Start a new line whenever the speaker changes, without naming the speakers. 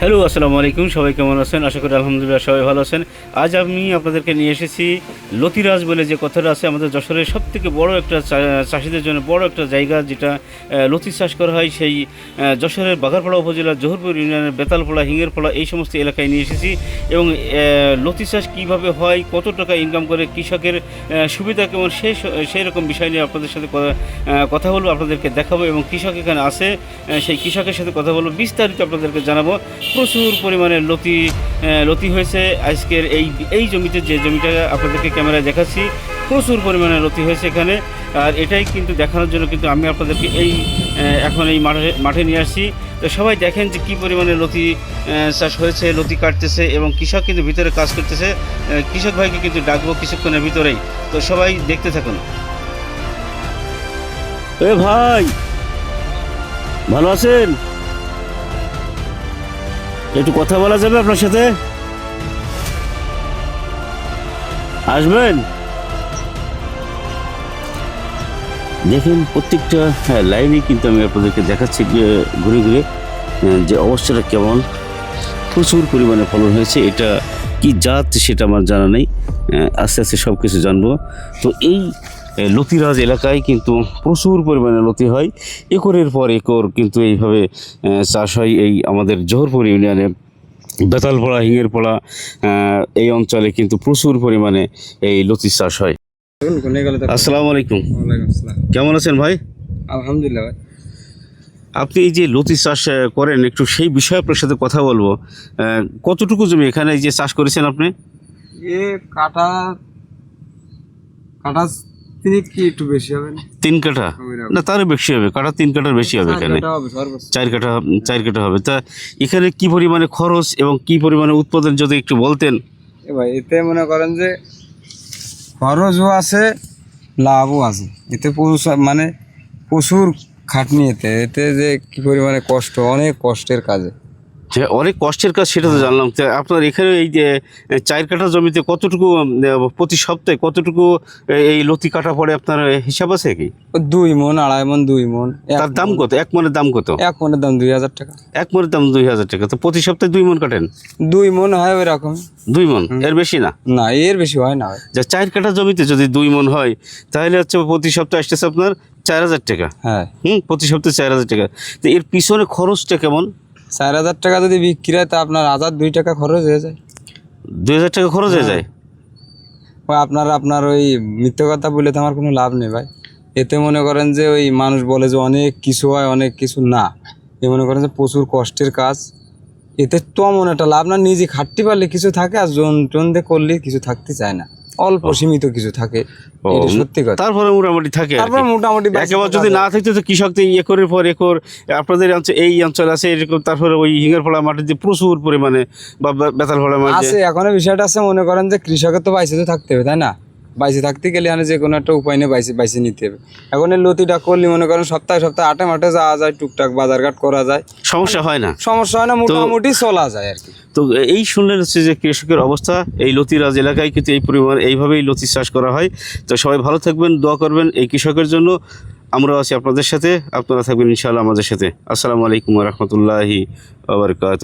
Hello আসসালামু আলাইকুম। সবাই কেমন আছেন? আশা করি আলহামদুলিল্লাহ সবাই ভালো আছেন। আজ আমি আপনাদেরকে নিয়ে এসেছি লতিরাজ বলে যে কথাটা আছে, আমাদের যশোরের সব থেকে বড় একটা চাষিদের জন্য বড় একটা জায়গা যেটা লতি চাষ করা হয় সেই যশোরের বাগারপাড়া উপজেলার জোহরপুর ইউনিয়নের বেতালপাড়া, হিঙ্গেরপাড়া এই সমস্ত এলাকায় নিয়ে এসেছি এবং লতি চাষ কীভাবে হয়, কত টাকা ইনকাম করে, কৃষকের সুবিধা কেমন সেই সেই রকম বিষয় নিয়ে আপনাদের সাথে কথা বলব, আপনাদেরকে দেখাবো এবং কৃষক এখানে আছে সেই কৃষকের সাথে কথা বলব, বিস্তারিত আপনাদেরকে জানাব। প্রচুর পরিমাণে লতি লতি হয়েছে। আজকের এই এই জমিতে, যে জমিটা আপনাদেরকে ক্যামেরায় দেখাচ্ছি, প্রচুর পরিমাণে লতি হয়েছে এখানে। আর এটাই কিন্তু দেখানোর জন্য কিন্তু আমি আপনাদেরকে এই এখন এই মাঠে মাঠে নিয়ে আসছি। তো সবাই দেখেন যে কী পরিমাণে লতি চাষ হয়েছে, লতি কাটতেছে এবং কৃষক কিন্তু ভিতরে কাজ করতেছে। কৃষক ভাইকে কিন্তু ডাকবো কিছুক্ষণের ভিতরেই। তো সবাই দেখতে থাকুন। ভাই, ভালো আছেন? একটু কথা বলা যাবে আপনার সাথে? আসবেন? দেখেন প্রত্যেকটা হ্যাঁ, লাইনে কিন্তু আমি আপনাদেরকে দেখাচ্ছি ঘুরে ঘুরে যে অবস্থাটা কেমন। প্রচুর পরিমাণে ফলন হয়েছে। এটা কি জাত সেটা আমার জানা নেই। আস্তে আস্তে সব কিছু জানব। তো এই লতিরাজ এলাকায় কিন্তু প্রচুর পরিমাণে লতি হয়। একরের পর একর কিন্তু এইভাবে চাষ হয় এই আমাদের জোহরপুর ইউনিয়নে। বেতালপড়া হিঙেরপাড়া এই অঞ্চলে কিন্তু প্রচুর পরিমাণে এই লতি চাষ হয়। আসসালামু আলাইকুম। কেমন আছেন ভাই?
আলহামদুলিল্লাহ ভাই।
আপনি এই যে লতি চাষ করেন একটু সেই বিষয়ে আপনার সাথে কথা বলব। কতটুকু জমি এখানে এই যে চাষ করেছেন আপনি?
এ কাটা কাটা তিনি কি একটু বেশি হবে
তিন কাঠা? না তারও বেশি হবে। কাঠা তিন কাঠার বেশি হবে এখানে। চার কাঠা চার কাঠা হবে। তা এখানে কি পরিমাণে খরচ এবং কি পরিমাণে উৎপাদন যদি একটু বলতেন?
ভাই এতে মনে করেন যে খরচও আছে লাভও আছে। এতে প্রচুর মানে প্রচুর খাটনি এতে। এতে যে কি পরিমাণে কষ্ট অনেক কষ্টের কাজে।
যে অনেক কষ্টের কাজ সেটা তো জানলাম। আপনার এখানে এই যে চার কাঠা জমিতে কতটুকু প্রতি সপ্তাহে কতটুকু এই লতি কাটা পড়ে আপনার হিসাব আছে কি?
দুই মন আড়াই মন দুই মন।
তার দাম কত? এক মনের দাম কত?
এক মনের দাম দুই হাজার টাকা।
এক মনের দাম দুই হাজার টাকা। তো প্রতি সপ্তাহে দুই মন কাটেন?
দুই মন হয় ওই রকম
দুই মন? এর বেশি না?
না এর বেশি হয় না।
যা চার কাঠা জমিতে যদি দুই মন হয় তাহলে হচ্ছে প্রতি সপ্তাহে আসতেছে আপনার চার হাজার টাকা।
হ্যাঁ।
হুম প্রতি সপ্তাহে চার হাজার টাকা। তো এর পিছনে খরচটা কেমন?
চার হাজার টাকা যদি বিক্রি হয় তা আপনার হাজার দুই টাকা খরচ হয়ে যায়।
দুই হাজার টাকা খরচ হয়ে যায়?
ওই আপনার আপনার ওই মিথ্যে কথা বলে তো আমার কোনো লাভ নেই ভাই। এতে মনে করেন যে ওই মানুষ বলে যে অনেক কিছু হয় অনেক কিছু না। এ মনে করেন যে প্রচুর কষ্টের কাজ। এতে তেমন একটা লাভ না নিজে খাটতে পারলে কিছু থাকে আর জন জন দিয়ে করলে কিছু থাকতে চায় না। অল্প সীমিত কিছু থাকে এটা সত্যি কথা।
তারপরে মোটামুটি থাকে
তারপর মোটামুটি
একেবারে যদি না থাকতো তো কৃষক এই একরের পর একর আপনাদের এই অঞ্চল আছে এরকম তারপরে ওই হিঙ্গের ফলা মাটিতে প্রচুর পরিমাণে বা বেতাল ফলা মাটি
আছে এখনও বিষয়টা আছে মনে করেন যে কৃষকের তো বাইসে তো থাকতে হবে তাই না? বাইসে থাকতে গেলে মানে যে কোনো একটা উপায় নিয়ে বাইসে বাইসে নিতে হবে। এখন এই লতিটা করলে মনে করেন সপ্তাহে সপ্তাহে আটে মাঠে যাওয়া যায় টুকটাক বাজারঘাট করা যায়।
সমস্যা হয় না?
সমস্যা হয় না মোটামুটি চলা যায় আর কি।
তো এই শুনলেন হচ্ছে যে কৃষকের অবস্থা এই লতিরাজ এলাকায় কিন্তু এই পরিমাণ এইভাবেই লতি চাষ করা হয়। তো সবাই ভালো থাকবেন দোয়া করবেন এই কৃষকের জন্য। আমরা আছি আপনাদের সাথে আপনারা থাকবেন ইনশাআল্লাহ আমাদের সাথে। আসসালামু আলাইকুম রহমতুল্লাহি আবরকাত